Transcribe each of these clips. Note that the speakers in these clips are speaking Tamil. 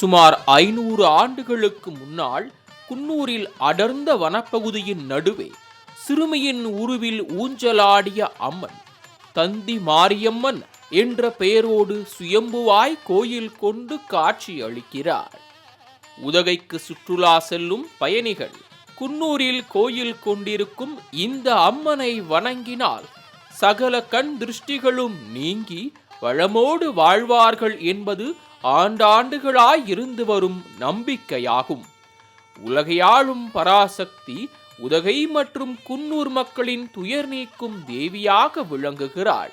சுமார் ஐநூறு ஆண்டுகளுக்கு முன்னால் குன்னூரில் அடர்ந்த வனப்பகுதியின் நடுவே சிறுமியின் உருவில் ஊஞ்சலாடிய அம்மன் தந்தி மாரியம்மன் என்ற பெயரோடு சுயம்புவாய் கோயில் கொண்டு காட்சி அளிக்கிறார் உதகைக்கு சுற்றுலா செல்லும் பயணிகள் குன்னூரில் கோயில் கொண்டிருக்கும் இந்த அம்மனை வணங்கினால் சகல கண் திருஷ்டிகளும் நீங்கி வளமோடு வாழ்வார்கள் என்பது ஆண்டாண்டுகளாய் இருந்து வரும் நம்பிக்கையாகும். உலகையாளும் பராசக்தி உதகை மற்றும் குன்னூர் மக்களின் துயர் நீக்கும் தேவியாக விளங்குகிறாள்.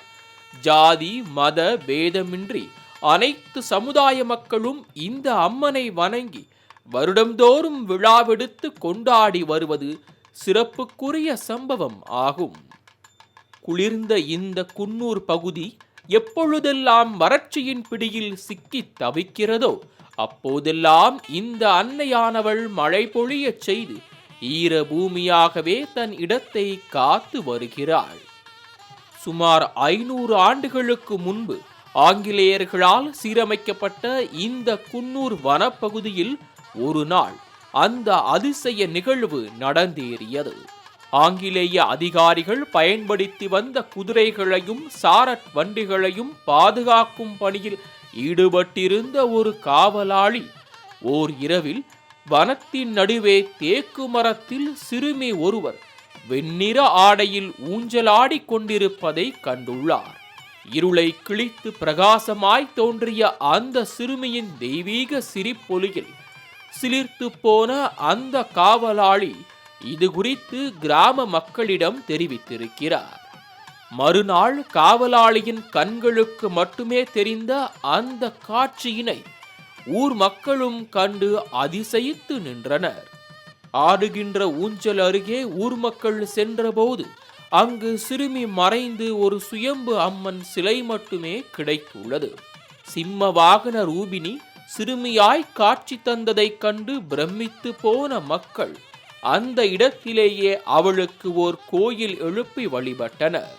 ஜாதி மத பேதமின்றி அனைத்து சமுதாய மக்களும் இந்த அம்மனை வணங்கி வருடந்தோறும் விழாவெடுத்து கொண்டாடி வருவது சிறப்புக்குரிய சம்பவம் ஆகும். குளிர்ந்த இந்த குன்னூர் பகுதி எப்பொழுதெல்லாம் வறட்சியின் பிடியில் சிக்கித் தவிக்கிறதோ அப்போதெல்லாம் இந்த அன்னையானவள் மழை பொழியச் செய்து ஈர பூமியாகவே தன் இடத்தை காத்து வருகிறாள். சுமார் ஐநூறு ஆண்டுகளுக்கு முன்பு ஆங்கிலேயர்களால் சீரமைக்கப்பட்ட இந்த குன்னூர் வனப்பகுதியில் ஒரு நாள் அந்த அதிசய நிகழ்வு நடந்தேறியது. ஆங்கிலேய அதிகாரிகள் பயன்படுத்தி வந்த குதிரைகளையும் சாரட் வண்டிகளையும் பாதுகாக்கும் பணியில் ஈடுபட்டிருந்த ஒரு காவலாளி ஓர் இரவில் வனத்தின் நடுவே தேக்கு மரத்தில் சிறுமி ஒருவர் வெண்ணிற ஆடையில் ஊஞ்சலாடிக் கொண்டிருப்பதை கண்டுள்ளார். இருளை கிழித்து பிரகாசமாய் தோன்றிய அந்த சிறுமியின் தெய்வீக சிரிப்பொலியில் சிலிர்த்து போன அந்த காவலாளி இது குறித்து கிராம மக்களிடம் தெரிவித்திருக்கிறார். மறுநாள் காவலாளியின் கண்களுக்கு மட்டுமே தெரிந்த அந்த காட்சியினை ஊர் மக்களும் கண்டு அதிசயித்து நின்றனர். ஆடுகின்ற ஊஞ்சல் அருகே ஊர் மக்கள் சென்றபோது அங்கு சிறுமி மறைந்து ஒரு சுயம்பு அம்மன் சிலை மட்டுமே கிடைத்துள்ளது. சிம்ம வாகன ரூபினி சிறுமியாய் காட்சி தந்ததைக் கண்டு பிரமித்து போன மக்கள் அந்த இடத்திலேயே அவளுக்கு ஓர் கோயில் எழுப்பி வழிபட்டனர்.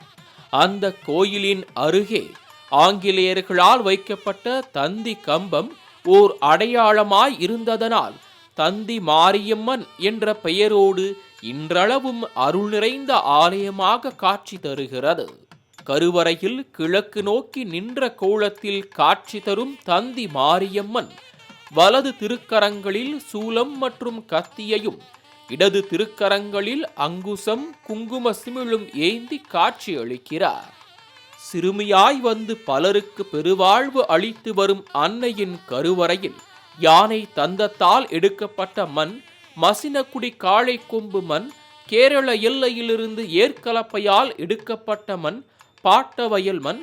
அந்த கோயிலின் அருகே ஆங்கிலேயர்களால் வைக்கப்பட்ட தந்தி கம்பம் ஓர் அடையாளமாய் இருந்ததனால் தந்தி மாரியம்மன் என்ற பெயரோடு இன்றளவும் அருள் நிறைந்த ஆலயமாக காட்சி தருகிறது. கருவறையில் கிழக்கு நோக்கி நின்ற கோலத்தில் காட்சி தரும் தந்தி மாரியம்மன் வலது திருக்கரங்களில் சூலம் மற்றும் கத்தியையும் இடது திருக்கரங்களில் அங்குசம் குங்கும சிமிழும் ஏந்தி காட்சி அளிக்கிறார். சிறுமியாய் வந்து பலருக்கு பெருவாழ்வு அளித்து வரும் அன்னையின் கருவறையில் யானை தந்தத்தால் எடுக்கப்பட்ட மண் மசினக்குடி காளை கொம்பு மண் கேரள எல்லையிலிருந்து ஏற்கலப்பையால் எடுக்கப்பட்ட மண் பாட்டவயல் மண்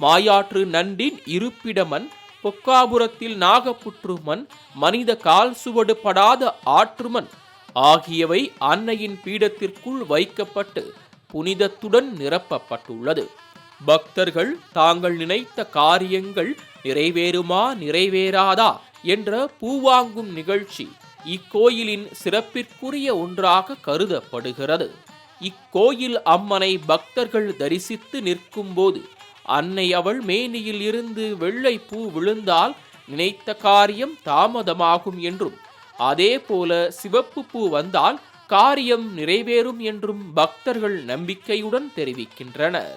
மாயாற்று நண்டின் இருப்பிட மண் பொக்காபுரத்தில் நாகப்புற்று மண் மனித கால் சுவடு படாத ஆற்று மண் ஆகியவை அன்னையின் பீடத்திற்குள் வைக்கப்பட்டு புனிதத்துடன் நிரப்பப்பட்டுள்ளது. பக்தர்கள் தாங்கள் நினைத்த காரியங்கள் நிறைவேறுமா நிறைவேறாதா என்ற பூவாங்கும் நிகழ்ச்சி இக்கோயிலின் சிறப்பிற்குரிய ஒன்றாக கருதப்படுகிறது. இக்கோயில் அம்மனை பக்தர்கள் தரிசித்து நிற்கும்போது அன்னை அவள் மேனியில் இருந்து வெள்ளை பூ விழுந்தால் நினைத்த காரியம் தாமதமாகும் என்றும் அதே போல சிவப்பு பூ வந்தால் காரியம் நிறைவேறும் என்றும் பக்தர்கள் நம்பிக்கையுடன் தெரிவிக்கின்றனர்.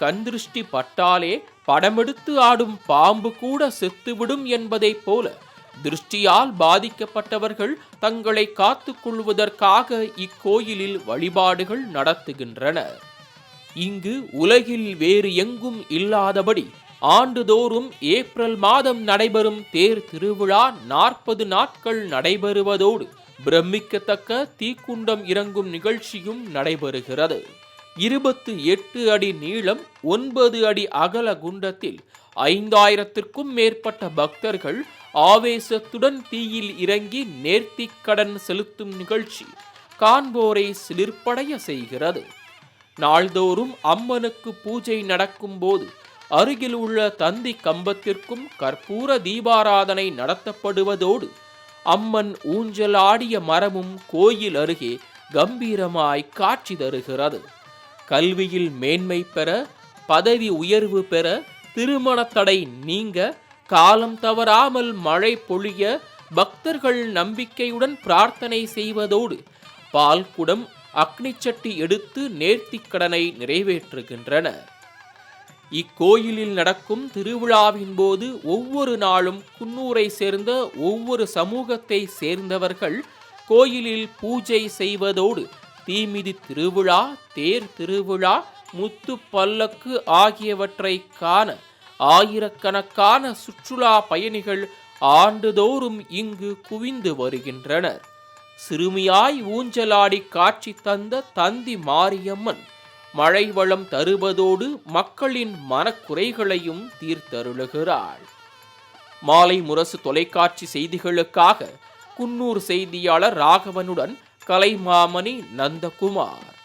கந்திருஷ்டி பட்டாலே படமெடுத்து ஆடும் பாம்பு கூட செத்துவிடும் என்பதைப் போல திருஷ்டியால் பாதிக்கப்பட்டவர்கள் தங்களை காத்துக் கொள்வதற்காக இக்கோயிலில் வழிபாடுகள் நடத்துகின்றனர். இங்கு உலகில் வேறு எங்கும் இல்லாதபடி ஆண்டுதோறும் ஏப்ரல் மாதம் நடைபெறும் தேர் திருவிழா நாற்பது நாட்கள் நடைபெறுவதோடு பிரமிக்கத்தக்க தீக்குண்டம் இறங்கும் நிகழ்ச்சியும் நடைபெறுகிறது. இருபத்து எட்டு அடி நீளம் ஒன்பது அடி அகல குண்டத்தில் ஐந்தாயிரத்திற்கும் மேற்பட்ட பக்தர்கள் ஆவேசத்துடன் தீயில் இறங்கி நேர்த்திக் கடன் செலுத்தும் நிகழ்ச்சி காண்போரை சிலிர்ப்படைய செய்கிறது. நாள்தோறும் அம்மனுக்கு பூஜை நடக்கும்போது அருகில் உள்ள தந்தி கம்பத்திற்கும் கற்பூர தீபாராதனை நடத்தப்படுவதோடு அம்மன் ஊஞ்சலாடிய மரமும் கோயில் அருகே கம்பீரமாய் காட்சி தருகிறது. கல்வியில் மேன்மை பெற பதவி உயர்வு பெற திருமண தடை நீங்க காலம் தவறாமல் மழை பொழிய பக்தர்கள் நம்பிக்கையுடன் பிரார்த்தனை செய்வதோடு பால்குடம் அக்னிச்சட்டி எடுத்து நேர்த்திக் கடனை நிறைவேற்றுகின்றனர் இக்கோயிலில் நடக்கும் திருவிழாவின் போது ஒவ்வொரு நாளும் குன்னூரை சேர்ந்த ஒவ்வொரு சமூகத்தை சேர்ந்தவர்கள் கோயிலில் பூஜை செய்வதோடு தீமிதி திருவிழா தேர் திருவிழா முத்து பல்லக்கு ஆகியவற்றை காண ஆயிரக்கணக்கான சுற்றுலா பயணிகள் ஆண்டுதோறும் இங்கு குவிந்து வருகின்றனர். சிறுமியாய் ஊஞ்சலாடி காட்சி தந்த தந்தி மாரியம்மன் மழை வளம் தருவதோடு மக்களின் மனக்குறைகளையும் தீர்த்தருளுகிறாள். மாலை முரசு தொலைக்காட்சி செய்திகளுக்காக குன்னூர் செய்தியாளர் ராகவனுடன் கலைமாமணி நந்தகுமார்.